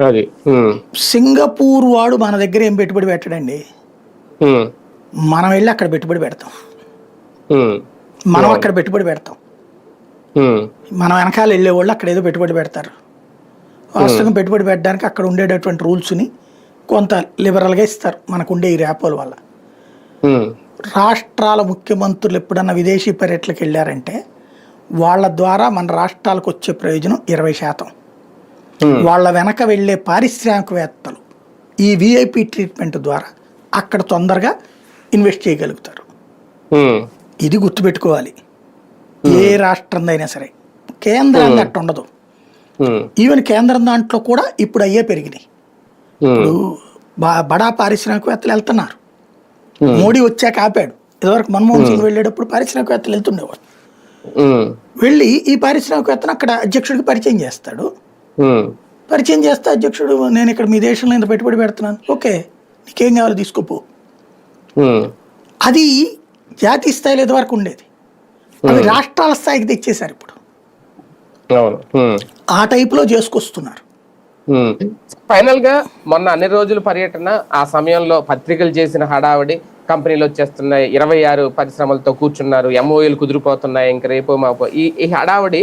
అది. సింగపూర్ వాడు మన దగ్గర ఏం పెట్టుబడి పెట్టడండి? మనం వెళ్ళి అక్కడ పెట్టుబడి పెడతాం. మనం అక్కడ పెట్టుబడి పెడతాం. మనం వెనకాల వెళ్ళే వాళ్ళు అక్కడ ఏదో పెట్టుబడి పెడతారు. వాస్తవంగా పెట్టుబడి పెట్టడానికి అక్కడ ఉండేటటువంటి రూల్స్ని కొంత లిబరల్గా ఇస్తారు. మనకు ఉండే ఈ ర్యాపోల వల్ల. రాష్ట్రాల ముఖ్యమంత్రులు ఎప్పుడన్నా విదేశీ పర్యటనకు వెళ్ళారంటే వాళ్ళ ద్వారా మన రాష్ట్రాలకు వచ్చే ప్రయోజనం ఇరవై శాతం. వాళ్ళ వెనక వెళ్ళే పారిశ్రామికవేత్తలు ఈ విఐపి ట్రీట్మెంట్ ద్వారా అక్కడ తొందరగా ఇన్వెస్ట్ చేయగలుగుతారు. ఉమ్, ఇది గుర్తుపెట్టుకోవాలి. ఏ రాష్ట్రందైనా సరే. కేంద్రం అట్టు ఉండదు. ఈవెన్ కేంద్రం దాంట్లో కూడా ఇప్పుడు అయ్యే పెరిగినాయి. ఇప్పుడు బడా పారిశ్రామికవేత్తలు వెళ్తున్నారు. Hmm. మోడీ వచ్చాక ఆపాడు. ఇదివరకు మన్మోహన్ సింగ్ వెళ్ళేటప్పుడు పారిశ్రామికవేత్తలు వెళ్తుండేవాడు వెళ్ళి ఈ పారిశ్రామికవేత్తను అక్కడ అధ్యక్షుడికి పరిచయం చేస్తాడు. పరిచయం చేస్తే అధ్యక్షుడు నేను ఇక్కడ మీ దేశంలో ఇంత పెట్టుబడి పెడుతున్నాను. ఓకే నీకేం కావాలో తీసుకోపో. అది జాతీయ స్థాయిలో ఇదివరకు ఉండేది. అవి రాష్ట్రాల స్థాయికి తెచ్చేశారు ఇప్పుడు. ఆ టైప్లో చేసుకొస్తున్నారు. ఫైనల్గా మొన్న అన్ని రోజుల పర్యటన ఆ సమయంలో పత్రికలు చేసిన హడావిడి కంపెనీలు వచ్చేస్తున్నాయి ఇరవై ఆరు పరిశ్రమలతో కూర్చున్నారు ఎంఓఏలు కుదిరిపోతున్నాయి ఇంక రేపు మాపో ఈ ఈ హడావిడి